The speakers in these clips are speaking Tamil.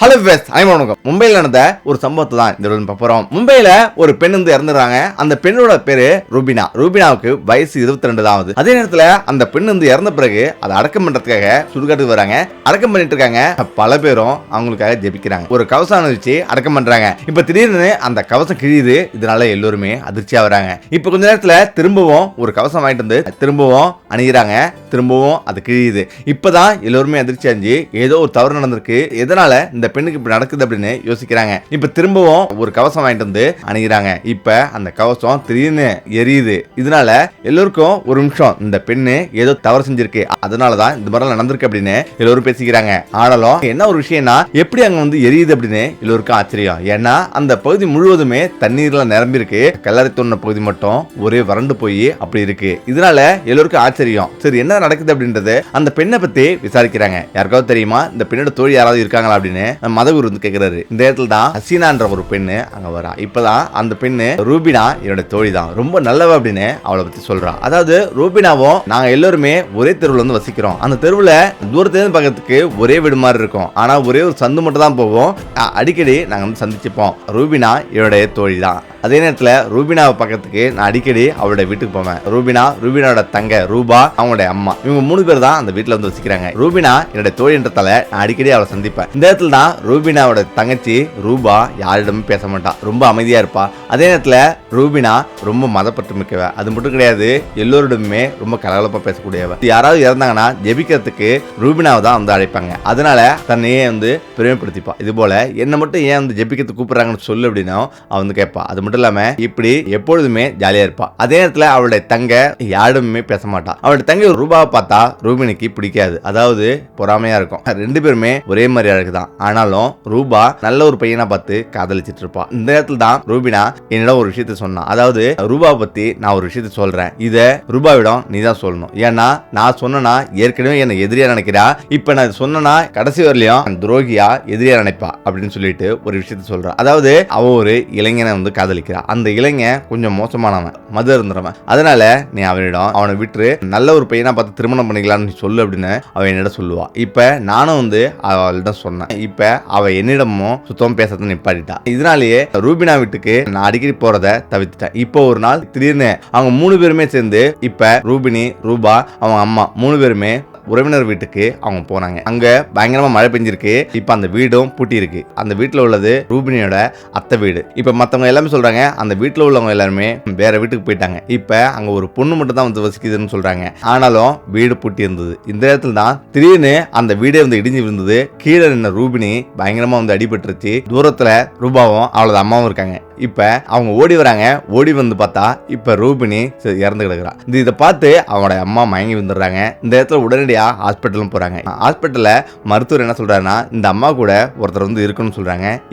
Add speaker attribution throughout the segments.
Speaker 1: ஹலோ வெஸ் ஐம் வணக்கம் மும்பையில் நடந்த ஒரு சம்பவத்தை தான் இந்த வீடியோல பார்க்க ஒரு பெண் வந்து இறந்துறாங்க அந்த பெண்ணோட பேரு ரூபினா. ரூபினாவுக்கு வயசு இருபத்தி ரெண்டு தான் ஆகுது அதே நேரத்துல அந்த பெண் வந்து இறந்த பிறகு அதை அடக்கம் பண்றதுக்காக சுடுகாட்டுக்கு வராங்க. அடக்கம் பண்ணிட்டு இருக்காங்க. பல பேரும் அவங்களுக்காக ஜெபிக்கிறாங்க. ஒரு கவசம் வச்சு அடக்கம் பண்றாங்க. இப்ப திடீர்னு அந்த கவசம் கிழியுது. இதனால எல்லோருமே அதிர்ச்சியாக வராங்க. இப்போ கொஞ்ச நேரத்துல திரும்பவும் ஒரு கவசம் வாங்கிட்டு வந்து திரும்பவும் அணிகிறாங்க திரும்பவும் அது கிழியுது. இப்போதான் எல்லோருமே அதிர்ச்சி அடைஞ்சு ஏதோ ஒரு தவறு நடந்திருக்கு. எதனால இந்த பெண்ணுக்கு இப்படி நடக்குது அப்படின்னு யோசிக்கிறாங்க. இப்ப திரும்பவும் ஒரு கவசம் வாங்கிட்டு வந்து அணுகிறாங்க. இப்ப அந்த கவசம் திடீர்னு எரியுது. இதனால எல்லோருக்கும் ஒரு நிமிஷம் இந்த பெண்ணு ஏதோ தவறு செஞ்சிருக்கு. அதனாலதான் இந்த மாதிரி நடந்திருக்கு அப்படின்னு எல்லோரும் பேசிக்கிறாங்க. ஆனாலும் என்ன ஒரு விஷயம்னா எப்படி அங்க வந்து எரியுது அப்படின்னு எல்லோருக்கும் ஆச்சரியம். ஏன்னா அந்த பகுதி முழுவதுமே தண்ணீர்ல நிரம்பி இருக்கு கல்லறை தோன்ற பகுதி மட்டும் ஒரே வறண்டு போய் அப்படி இருக்கு. இதனால எல்லோருக்கும் ஆச்சரியம். சரி என்ன நடக்குது அப்படின்றது அந்த பெண்ணை பத்தி விசாரிக்கிறாங்க. யாருக்காவது தெரியுமா? இந்த பெண்ணோட தோழி யாராவது இருக்காங்களா அப்படின்னு மதகுரு வந்து கேட்கிறாரு இந்த இடத்துல தான் ஹசீனான்ற ஒரு பெண்ணு அங்க வரா. இப்பதான் அந்த பெண்ணு ரூபினா என்னோட தோழி தான். ரொம்ப நல்லவ அப்படின்னு அவளை பத்தி சொல்றா. அதாவது ரூபினாவும் நாங்க எல்லாருமே ஒரே தெருவில் வந்து வசிக்கிறோம். அந்த தெருவில் தூரத்திலேருந்து பார்க்கறதுக்கு ஒரே வீடு மாதிரி இருக்கும். ஆனா ஒரே ஒரு சந்து மட்டும் தான் போவோம் அடிக்கடி நாங்க வந்து சந்திச்சுப்போம். ரூபினா என்னுடைய தோழி தான். அதே நேரத்தில் ரூபினாவை பார்க்கறதுக்கு நான் அடிக்கடி அவளோட வீட்டுக்கு போவேன். ரூபினா ரூபினாவோட தங்க ரூபா அவங்களுடைய அம்மா. இவங்க மூணு பேர் தான் அந்த வீட்டில் வந்து வசிக்கிறாங்க. ரூபினா என்னோட தோழின்றதால நான் அடிக்கடி அவளை சந்திப்பேன். இந்த இடத்துல தான் ரூபினாவோட தங்கச்சி ரூபா யாரிடமும் பேச மாட்டா. ரொம்ப அமைதியா இருப்பா. அதே நேரத்துல ரூபினா ரொம்ப மதப்பட்டு மிக்கவ அது மட்டும் கிடையாது எல்லோரிடமுமே ரொம்ப கலகலப்பா பேசக்கூடியவ. யாராவது இறந்தாங்கன்னா ஜெபிக்கிறதுக்கு ரூபினாவை தான் வந்து அழைப்பாங்க. அதனால தன்னையே வந்து பெருமைப்படுத்திப்பா. இது போல என்ன மட்டும் ஏன் வந்து ஜெபிக்கிறதுக்கு கூப்பிடுறாங்கன்னு சொல்லு அப்படின்னா அவ வந்து கேட்பா. அது மட்டும் இல்லாம இப்படி எப்பொழுதுமே ஜாலியா இருப்பா. அதே நேரத்துல அவளுடைய தங்க யாரிடமுமே பேச மாட்டா. அவளுடைய தங்க ரூபாவை பார்த்தா ரூபினிக்கு பிடிக்காது. அதாவது பொறாமையா இருக்கும். ரெண்டு பேருமே ஒரே மாதிரி அழகு தான் ஆனாலும் ரூபா நல்ல ஒரு பையனா பார்த்து காதலிச்சிட்டு இருப்பா. இந்த இடத்துல தான் ரூபினா என்னிடம் ஒரு விஷயத்த சொன்னான். அதாவது ரூபா பத்தி நான் ஒரு விஷயத்த சொல்றேன். இதை ரூபாவிடம் நீ தான் சொல்லணும். ஏன்னா நான் சொன்னா ஏற்கனவே என்னை எதிரியா நினைக்கிறா. இப்ப நான் சொன்னா கடைசி வரலையும் துரோகியா எதிரியா நினைப்பா அப்படின்னு சொல்லிட்டு ஒரு விஷயத்த சொல்றா அதாவது அவ ஒரு இளைஞனை வந்து காதலிக்கிறா. அந்த இளைஞன் கொஞ்சம் மோசமானவன் மது இருந்துறவன் அதனால நீ அவனிடம் அவனை விட்டு நல்ல ஒரு பையனா பார்த்து திருமணம் பண்ணிக்கலாம்னு நீ சொல்லு அப்படின்னு அவன் என்னிடம் சொல்லுவா. இப்ப நானும் வந்து அவளிடம் சொன்னேன். இப்ப அவ என்னிடமும் சுத்தம் பேசுறத நிப்பாட்டிட்டா. இதனாலேயே ரூபினா வீட்டுக்கு நான் அடிக்கடி போறத தவிர்த்துட்டேன். இப்போ ஒரு நாள் திடீர்னு அவங்க மூணு பேருமே சேர்ந்து இப்ப ரூபினி ரூபா அவங்க அம்மா மூணு பேருமே உறவினர் வீட்டுக்கு அவங்க போனாங்க. அங்க பயங்கரமா மழை பெஞ்சிருக்கு. இப்ப அந்த வீடும் பூட்டி இருக்கு அந்த வீட்டுல உள்ளது ரூபினியோட அத்தை வீடு. இப்ப மத்தவங்க எல்லாமே சொல்றாங்க அந்த வீட்டுல உள்ளவங்க எல்லாருமே வேற வீட்டுக்கு போயிட்டாங்க. இப்ப அங்க ஒரு பொண்ணு மட்டும் தான் வந்து வசிக்குதுன்னு சொல்றாங்க. ஆனாலும் வீடு பூட்டி இருந்தது இந்த இடத்துல தான் திடீர்னு அந்த வீடே வந்து இடிஞ்சு விழுந்தது. கீழே நின்ன ரூபினி பயங்கரமா வந்து அடிபட்டுருச்சு. தூரத்துல ரூபாவும் அவளது அம்மாவும் இருக்காங்க. இப்போ அவங்க ஓடி வராங்க. ஓடி வந்து பார்த்தா இப்போ ரூபினி இறந்து கிடக்குறா. இந்த இதை பார்த்து அவங்களோட அம்மா மயங்கி வந்துடுறாங்க இந்த இடத்துல உடனடியாக ஹாஸ்பிட்டலும் போகிறாங்க ஹாஸ்பிட்டலில் மருத்துவர் என்ன சொல்கிறாருன்னா இந்த அம்மா கூட ஒருத்தர் வந்து இருக்குன்னு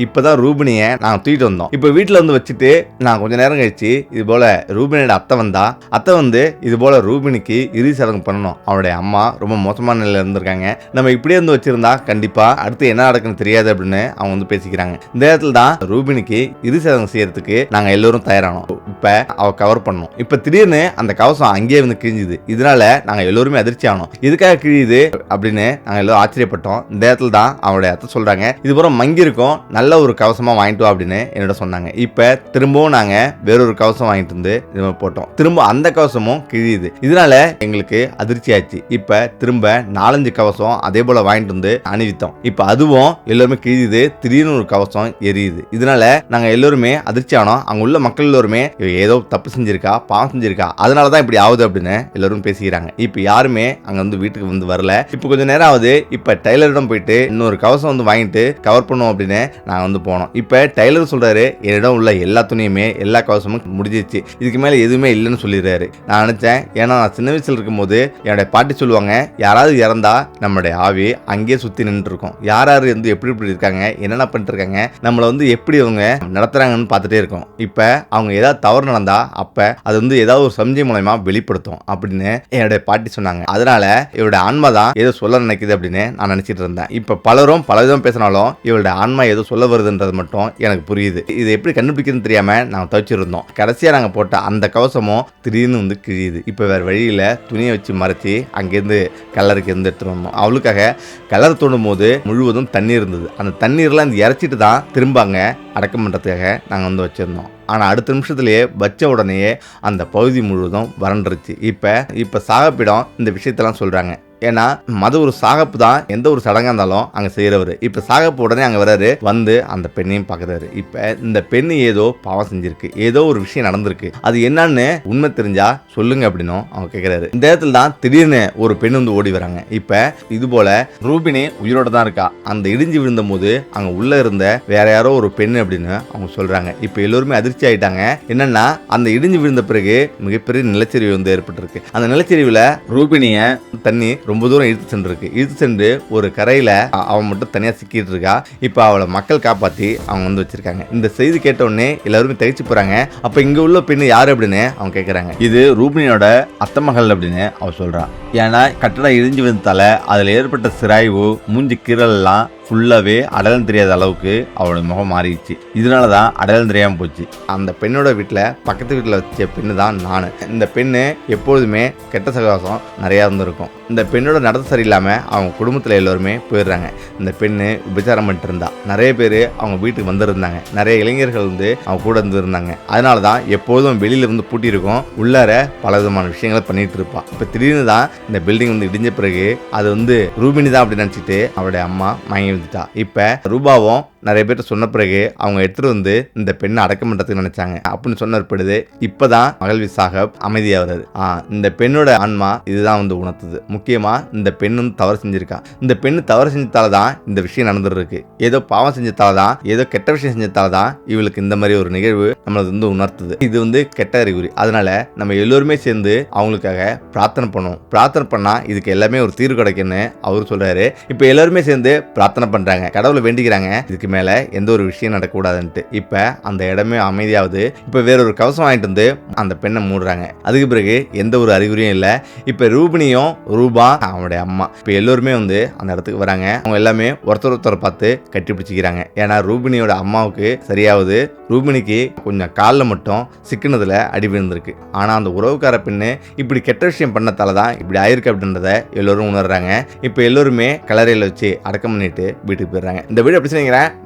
Speaker 1: இப்போ தான் ரூபினியை நாங்கள் தூக்கிட்டு வந்தோம். இப்போ வீட்டில் வந்து வச்சுட்டு நான் கொஞ்ச நேரம் கழிச்சு இது போல் ரூபினியோட அத்தை வந்தா அத்தை வந்து இது போல் ரூபினிக்கு இறுதி சடங்கு பண்ணணும். அவனுடைய அம்மா ரொம்ப மோசமான நிலையில் இருந்திருக்காங்க. நம்ம இப்படியே இருந்து வச்சிருந்தா கண்டிப்பாக அடுத்து என்ன நடக்குன்னு தெரியாது அப்படின்னு அவங்க வந்து பேசிக்கிறாங்க. இந்த இடத்துல தான் ரூபினிக்கு இறுதி சடங்கு செய்யறதுக்கு நாங்க எல்லோரும் தயாரானோம். இப்ப அவ கவர் பண்ணோம் இப்ப திடீர்னு அந்த கவசம் அங்கேயே வந்து கிழிஞ்சுது. இதனால நாங்க எல்லோருமே அதிர்ச்சி ஆனோம். இதுக்காக கிழியுது அப்படின்னு நாங்க எல்லாரும் ஆச்சரியப்பட்டோம். இந்த இடத்துல தான் அவனுடைய அத்தை சொல்றாங்க. இது பூரா மங்கி இருக்கும். நல்ல ஒரு கவசமா வாங்கிட்டு வா அப்படின்னு என்னோட சொன்னாங்க. இப்ப திரும்பவும் நாங்க வேறொரு கவசம் வாங்கிட்டு வந்து இது போட்டோம். திரும்ப அந்த கவசமும் கிழியுது. இதனால எங்களுக்கு அதிர்ச்சி ஆச்சு. இப்ப திரும்ப நாலஞ்சு கவசம் அதே போல வாங்கிட்டு வந்து அணிவித்தோம். இப்ப அதுவும் எல்லோருமே கிழியுது. திடீர்னு ஒரு கவசம் எரியுது. இதனால நாங்க எல்லோருமே அதிர்ச்சி ஆனோம் அங்கே உள்ள மக்கள் எல்லோருமே ஏதோ தப்பு செஞ்சிருக்கா பாவம் செஞ்சிருக்கா அதனால தான் இப்படி ஆகுது அப்படின்னு எல்லாரும் பேசிக்கிறாங்க. இப்போ யாருமே அங்கே வந்து வீட்டுக்கு வந்து வரல. இப்போ கொஞ்சம் நேரம் ஆகுது. இப்போ டெய்லரிடம் போயிட்டு இன்னொரு கவசம் வந்து வாங்கிட்டு கவர் பண்ணுவோம் அப்படின்னு நாங்கள் வந்து போனோம். இப்போ டெய்லர் சொல்கிறாரு என்னிடம் உள்ள எல்லா துணியுமே எல்லா கவசமும் முடிஞ்சிச்சு இதுக்கு மேலே எதுவுமே இல்லைன்னு சொல்லிடுறாரு. நான் நினச்சேன் ஏன்னா நான் சின்ன வயசில் இருக்கும்போது என்னுடைய பாட்டி சொல்லுவாங்க யாராவது இறந்தா நம்மளுடைய ஆவி அங்கேயே சுற்றி நின்றுருக்கோம் யார் யார் வந்து எப்படி எப்படி இருக்காங்க என்னென்ன பண்ணிட்டு இருக்காங்க நம்மளை வந்து எப்படி அவங்க நடத்துகிறாங்கன்னு பார்த்துட்டே இருக்கோம். இப்போ அவங்க ஏதாவது தவறு நடந்தா அப்போ அது வந்து ஏதாவது ஒரு சம்ஜை மூலயமா வெளிப்படுத்தும் அப்படின்னு என்னுடைய பாட்டி சொன்னாங்க. அதனால இவருடைய ஆன்மா தான் ஏதோ சொல்ல நினைக்குது அப்படின்னு நான் நினச்சிட்டு இருந்தேன். இப்போ பலரும் பல விதம் பேசினாலும் இவருடைய ஆன்மா ஏதோ சொல்ல வருதுன்றது மட்டும் எனக்கு புரியுது. இது எப்படி கண்டுபிடிக்கிறதுன்னு தெரியாமல் நாங்கள் துவைச்சிருந்தோம். கடைசியாக நாங்கள் போட்ட அந்த கவசமும் திடீர்னு வந்து கிழியுது. இப்போ வேறு வழியில் துணியை வச்சு மறைச்சி அங்கேருந்து கலருக்கு இருந்து எடுத்துகிட்டு வந்தோம். அவளுக்காக கலர் தோண்டும் போது முழுவதும் தண்ணீர் இருந்தது. அந்த தண்ணீர்லாம் இந்த இறச்சிட்டு தான் திரும்பாங்க. அடக்கம் பண்ணுறதுக்காக நாங்கள் வந்து வச்சுருந்தோம். ஆனால் அடுத்த நிமிஷத்துலேயே வச்ச உடனேயே அந்த பகுதி முழுவதும் வறண்டுருச்சு. இப்போ இப்போ சாகப்பிடம் இந்த விஷயத்தெல்லாம் சொல்கிறாங்க ஏன்னா மத ஒரு சாகப்பு தான். எந்த ஒரு சடங்காக இருந்தாலும் அங்கே செய்கிறவர் இப்போ சாகப்பு உடனே அங்கே வர்றாரு. வந்து அந்த பெண்ணையும் பார்க்குறாரு இப்போ இந்த பெண் ஏதோ பாவம் செஞ்சிருக்கு. ஏதோ ஒரு விஷயம் நடந்திருக்கு. அது என்னன்னு உண்மை தெரிஞ்சா சொல்லுங்க அப்படின்னும் அவங்க கேட்குறாரு இந்த இடத்துல தான் திடீர்னு ஒரு பெண் வந்து ஓடி வராங்க. இப்போ இது போல ரூபினி உயிரோட தான் இருக்கா? அந்த இடிஞ்சு விழுந்த போது அங்கே உள்ளே இருந்த வேற யாரோ ஒரு பெண் அப்படின்னு அவங்க சொல்கிறாங்க இப்போ எல்லோருமே அதிர்ச்சி ஆயிட்டாங்க என்னன்னா அந்த இடிஞ்சு விழுந்த பிறகு மிகப்பெரிய நிலச்சரிவு வந்து ஏற்பட்டிருக்கு. அந்த நிலச்சரிவுல ரூபினிய தண்ணி ரொம்ப தூரம் இழுத்து சென்றிருக்கு. இழுத்து சென்று ஒரு கரையில அவன் மட்டும் தனியா சிக்கிட்டு இருக்கா. இப்போ அவளை மக்கள் காப்பாத்தி அவங்க வந்து வச்சிருக்காங்க. இந்த செய்தி கேட்ட உடனே எல்லாருமே தகிச்சு போறாங்க. அப்ப இங்க உள்ள பெண்ணு யாரு அப்படின்னு அவங்க கேக்குறாங்க. இது ரூபினியோட அத்தை மகள் அப்படின்னு அவ சொல்றா. ஏன்னா கட்டடம் இடிஞ்சு வந்ததால அதுல ஏற்பட்ட சிராய்வு மூஞ்சி கீரல் எல்லாம் ஃபுல்லாகவே அடையாளம் தெரியாத அளவுக்கு அவளோட முகம் மாறிடுச்சு. இதனால தான் அடையாளம் தெரியாமல் போச்சு. அந்த பெண்ணோட வீட்டில் பக்கத்து வீட்டில் வச்ச பெண்ணு தான் நான். இந்த பெண்ணு எப்பொழுதுமே கெட்ட சகவாசம் நிறையா இருந்திருக்கும். இந்த பெண்ணோட நடத்த சரியில்லாமல் அவங்க குடும்பத்தில் எல்லோருமே போயிடுறாங்க. இந்த பெண்ணு விபச்சாரம் பண்ணிட்டு இருந்தா. நிறைய பேர் அவங்க வீட்டுக்கு வந்திருந்தாங்க. நிறைய இளைஞர்கள் வந்து அவங்க கூட இருந்திருந்தாங்க. அதனால தான் எப்போதும் வெளியில் இருந்து பூட்டியிருக்கோம். உள்ளார பல விதமான விஷயங்களை பண்ணிட்டு இருப்பான் இப்போ திடீர்னு தான் இந்த பில்டிங் வந்து இடிஞ்ச பிறகு அது வந்து ரூபினி தான் அப்படி நினச்சிட்டு அவருடைய அம்மா மயங்கி வந்துட்டா இப்போ ரூபாவும் நிறைய பேர் சொன்ன பிறகு அவங்க எடுத்துட்டு வந்து இந்த பெண்ணை அடக்கம் பண்ணுறதுக்கு நினைச்சாங்க. அப்படின்னு சொன்னப்படுது பிறகு இப்பதான் மகள்வி சாஹப் அமைதியாகிறாரு ஆ இந்த பெண்ணோட ஆன்மா இதுதான் வந்து உணர்த்துது. முக்கியமா இந்த பெண் வந்து தவறு செஞ்சிருக்கா. இந்த பெண்ணு தவறு செஞ்சதால தான் இந்த விஷயம் நடந்துருக்கு ஏதோ பாவம் செஞ்சதால தான் ஏதோ கெட்ட விஷயம் செஞ்சதால தான் இவளுக்கு இந்த மாதிரி ஒரு நிகழ்வு நம்மளது வந்து உணர்த்துது. இது வந்து கெட்ட அறிகுறி. அதனால நம்ம எல்லோருமே சேர்ந்து அவங்களுக்காக பிரார்த்தனை பண்ணுவோம் பிரார்த்தனை பண்ணா இதுக்கு எல்லாமே ஒரு தீர்வு கிடைக்கும்னு அவர் சொல்றாரு. இப்போ எல்லாருமே சேர்ந்து பிரார்த்தனை பண்றாங்க. கடவுளை வேண்டிக்கிறாங்க. இதுக்கு மேலே எந்த ஒரு விஷயம் நடக்கக்கூடாதுன்ட்டு. இப்போ அந்த இடமே அமைதியாவது இப்போ வேற ஒரு கவசம் வாங்கிட்டு வந்து அந்த பெண்ணை மூடுறாங்க. அதுக்கு பிறகு எந்த ஒரு அறிகுறியும் இல்லை. இப்போ ரூபினியும் ரூபா அவனுடைய அம்மா. இப்போ எல்லோருமே வந்து அந்த இடத்துக்கு வராங்க. அவங்க எல்லாமே ஒருத்தர் ஒருத்தரை பார்த்து கட்டி பிடிச்சிக்கிறாங்க. ஏன்னா ரூபினியோட அம்மாவுக்கு சரியாவது ரூபினிக்கு கொஞ்சம் காலில் மட்டும் சிக்கினதில் அடி விழுந்திருக்கு. ஆனால் அந்த உறவுக்கார பெண்ணு இப்படி கெட்ட விஷயம் பண்ணதால தான் இப்படி ஆயிருக்கு அப்படின்றத எல்லோரும் உணர்றாங்க. இப்போ எல்லோருமே கலரையில் வச்சு அடக்கம் பண்ணிட்டு வீட்டுக்கு போயிடுறாங்க. இந்த வீடு எப்படி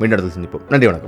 Speaker 1: വീണ്ടും അടുത്ത ദിവസം നന്ദി വണക്കം.